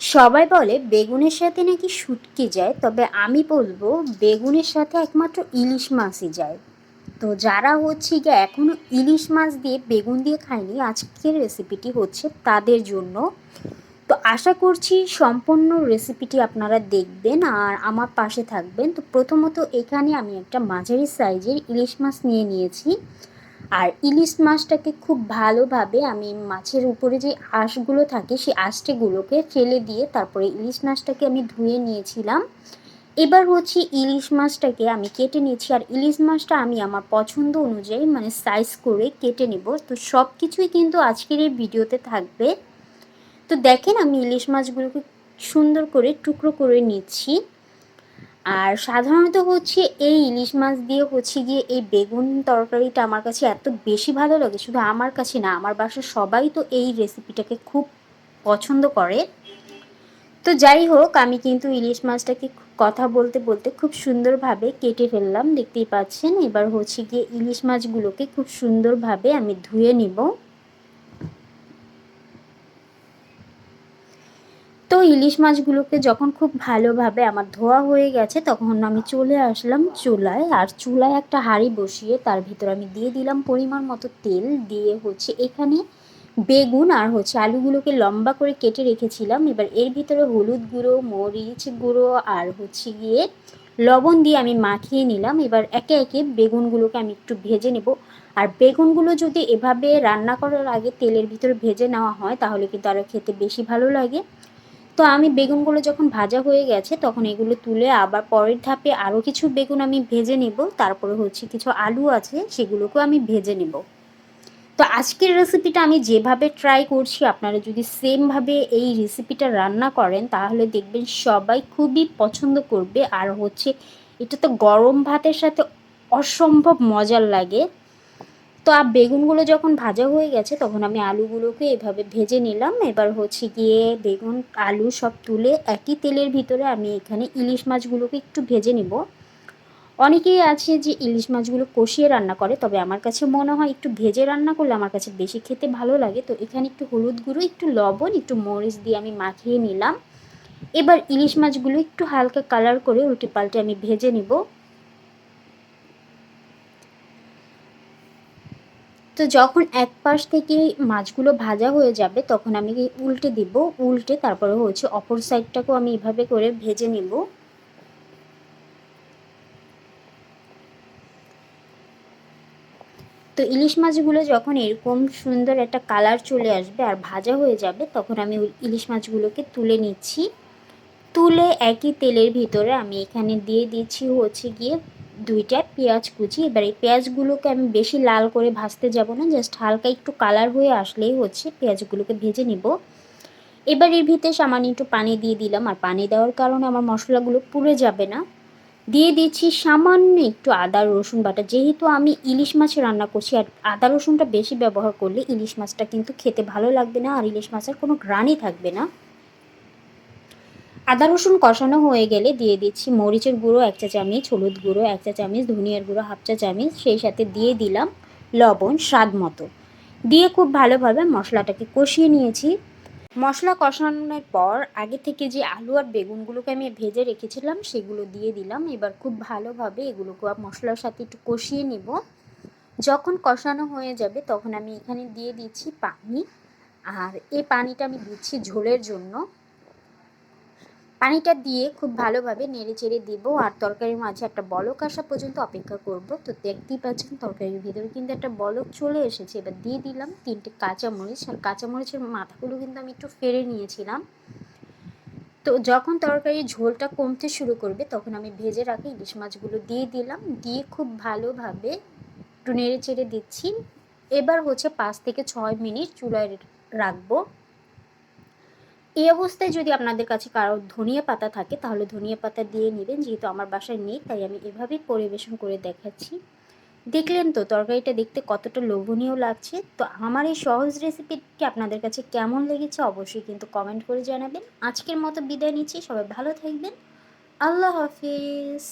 সবাই বলে বেগুনের সাথে নাকি শুটকি যায়, তবে আমি বলব বেগুনের সাথে একমাত্র ইলিশ মাছই যায়। তো যারা হচ্ছে গিয়ে এখনও ইলিশ মাছ দিয়ে বেগুন দিয়ে খায়নি, আজকের রেসিপিটি হচ্ছে তাদের জন্য। তো আশা করছি সম্পূর্ণ রেসিপিটি আপনারা দেখবেন আর আমার পাশে থাকবেন। তো প্রথমত এখানে আমি একটা মাঝারি সাইজের ইলিশ মাছ নিয়ে নিয়েছি। আর ইলিশ মাছটাকে খুব ভালোভাবে আমি মাছের উপরে যে আঁশগুলো থাকে, সেই আঁশটেগুলোকে ফেলে দিয়ে তারপরে ইলিশ মাছটাকে আমি ধুয়ে নিয়েছিলাম। এবার হচ্ছে ইলিশ মাছটাকে আমি কেটে নিয়েছি। আর ইলিশ মাছটা আমি আমার পছন্দ অনুযায়ী মানে সাইজ করে কেটে নেব। তো সব কিছুই কিন্তু আজকের এই ভিডিওতে থাকবে। তো দেখেন আমি ইলিশ মাছগুলোকে সুন্দর করে টুকরো করে নিচ্ছি। আর সাধারণত হচ্ছে এই ইলিশ মাছ দিয়ে হচ্ছে গিয়ে এই বেগুন তরকারিটা আমার কাছে এত বেশি ভালো লাগে, শুধু আমার কাছে না, আমার বাসার সবাই তো এই রেসিপিটাকে খুব পছন্দ করে। তো যাই হোক, আমি কিন্তু ইলিশ মাছটাকে কথা বলতে বলতে খুব সুন্দরভাবে কেটে ফেললাম, দেখতেই পাচ্ছেন। এবার হচ্ছে গিয়ে ইলিশ মাছগুলোকে খুব সুন্দরভাবে আমি ধুয়ে নিব। তো ইলিশ মাছগুলোকে যখন খুব ভালোভাবে আমার ধোয়া হয়ে গেছে, তখন আমি চলে আসলাম চুলায়। আর চুলায় একটা হাঁড়ি বসিয়ে তার ভিতর আমি দিয়ে দিলাম পরিমাণ মতো তেল। দিয়ে হচ্ছে এখানে বেগুন আর হচ্ছে আলুগুলোকে লম্বা করে কেটে রেখেছিলাম। এবার এর ভিতরে হলুদ গুঁড়ো, মরিচ গুঁড়ো আর হচ্ছে গিয়ে লবণ দিয়ে আমি মাখিয়ে নিলাম। এবার একে একে বেগুনগুলোকে আমি একটু ভেজে নেব। আর বেগুনগুলো যদি এভাবে রান্না করার আগে তেলের ভিতরে ভেজে নেওয়া হয়, তাহলে কিন্তু আরও খেতে বেশি ভালো লাগে। তো আমি বেগুনগুলো যখন ভাজা হয়ে গেছে, তখন এগুলো তুলে আবার পরের ধাপে আরও কিছু বেগুন আমি ভেজে নেব। তারপরে হচ্ছে কিছু আলু আছে, সেগুলোকেও আমি ভেজে নেব। তো আজকের রেসিপিটা আমি যেভাবে ট্রাই করছি, আপনারা যদি সেমভাবে এই রেসিপিটা রান্না করেন, তাহলে দেখবেন সবাই খুবই পছন্দ করবে। আর হচ্ছে, এটা তো গরম ভাতের সাথে অসম্ভব মজার লাগে। তো আর বেগুনগুলো যখন ভাজা হয়ে গেছে, তখন আমি আলুগুলোকে এভাবে ভেজে নিলাম। এবার হচ্ছে গিয়ে বেগুন, আলু সব তুলে একই তেলের ভিতরে আমি এখানে ইলিশ মাছগুলোকে একটু ভেজে নিব। অনেকেই আছে যে ইলিশ মাছগুলো কষিয়ে রান্না করে, তবে আমার কাছে মনে হয় একটু ভেজে রান্না করলে আমার কাছে বেশি খেতে ভালো লাগে। তো এখানে একটু হলুদ গুঁড়ো, একটু লবণ, একটু মরিচ দিয়ে আমি মাখিয়ে নিলাম। এবার ইলিশ মাছগুলো একটু হালকা কালার করে উল্টে পাল্টে আমি ভেজে নিব। তো যখন এক পাশ থেকে মাছগুলো ভাজা হয়ে যাবে, তখন আমি উল্টে দিব। উল্টে তারপরে হচ্ছে অপর সাইডটাকেও আমি এভাবে করে ভেজে নিব। তো ইলিশ মাছগুলো যখন এরকম সুন্দর একটা কালার চলে আসবে আর ভাজা হয়ে যাবে, তখন আমি ইলিশ মাছগুলোকে তুলে নিচ্ছি। তুলে একই তেলের ভিতরে আমি এখানে দিয়ে দিচ্ছি হচ্ছে গিয়ে দুইটা পেঁয়াজ কুচি। এবার এই পেঁয়াজগুলোকে আমি বেশি লাল করে ভাজতে যাব না জাস্ট হালকা একটু কালার হয়ে আসলেই হচ্ছে, পেঁয়াজগুলোকে ভেজে নিব। এবার এর ভিতরে সামান্য একটু পানি দিয়ে দিলাম, আর পানি দেওয়ার কারণে আমার মশলাগুলো পুড়ে যাবে না। দিয়ে দিচ্ছি সামান্য একটু আদা, রসুন বাটা। যেহেতু আমি ইলিশ মাছ রান্না করছি, আর আদা, রসুনটা বেশি ব্যবহার করলে ইলিশ মাছটা কিন্তু খেতে ভালো লাগবে না, আর ইলিশ মাছের কোনো গ্রানই থাকবে না। আদা রসুন কষানো হয়ে গেলে দিয়ে দিচ্ছি মরিচের গুঁড়ো, এক চা চামচ, হলুদ গুঁড়ো, এক চা চামচ, ধনিয়ার গুঁড়ো, হাফ চা চামচ, সেই সাথে দিয়ে দিলাম লবণ স্বাদ মতো। দিয়ে খুব ভালোভাবে মশলাটাকে কষিয়ে নিয়েছি। মশলা কষানোর পর আগে থেকে যে আলু আর বেগুনগুলোকে আমি ভেজে রেখেছিলাম, সেগুলো দিয়ে দিলাম। এবার খুব ভালোভাবে এগুলোকে মশলার সাথে একটু কষিয়ে নিব। যখন কষানো হয়ে যাবে তখন আমি এখানে দিয়ে দিচ্ছি পানি। আর এই পানিটা আমি দিচ্ছি ঝোলের জন্য। পানিটা দিয়ে খুব ভালোভাবে নেড়ে চেড়ে দিব। আর তরকারির মাঝে একটা বলক আসা পর্যন্ত অপেক্ষা করব। তো দেখতেই পাচ্ছেন, তরকারির ভিতরে কিন্তু একটা বলক চলে এসেছে। এবার দিয়ে দিলাম তিনটে কাঁচামরিচ। আর কাঁচামরিচের মাথাগুলো কিন্তু আমি একটু ফেরে নিয়েছিলাম। তো যখন তরকারির ঝোলটা কমতে শুরু করবে, তখন আমি ভেজে রাখা ইলিশ মাছগুলো দিয়ে দিলাম। দিয়ে খুব ভালোভাবে একটু নেড়ে চেড়ে দিচ্ছি। এবার হচ্ছে পাঁচ থেকে ছয় মিনিট চুলায় রাখব। এই অবস্থায় যদি আপনাদের কাছে কারও ধনিয়া পাতা থাকে, তাহলে ধনিয়া পাতা দিয়ে নেবেন, যেহেতু আমার বাসায় নেই, তাই আমি এভাবেই পরিবেশন করে দেখাচ্ছি। দেখলেন তো, তরকারিটা দেখতে কতটা লোভনীয় লাগছে। তো আমার এই সহজ রেসিপিটি আপনাদের কাছে কেমন লেগেছে অবশ্যই কিন্তু কমেন্ট করে জানাবেন। আজকের মতো বিদায় নিচ্ছি, সবাই ভালো থাকবেন। আল্লাহ হাফিজ।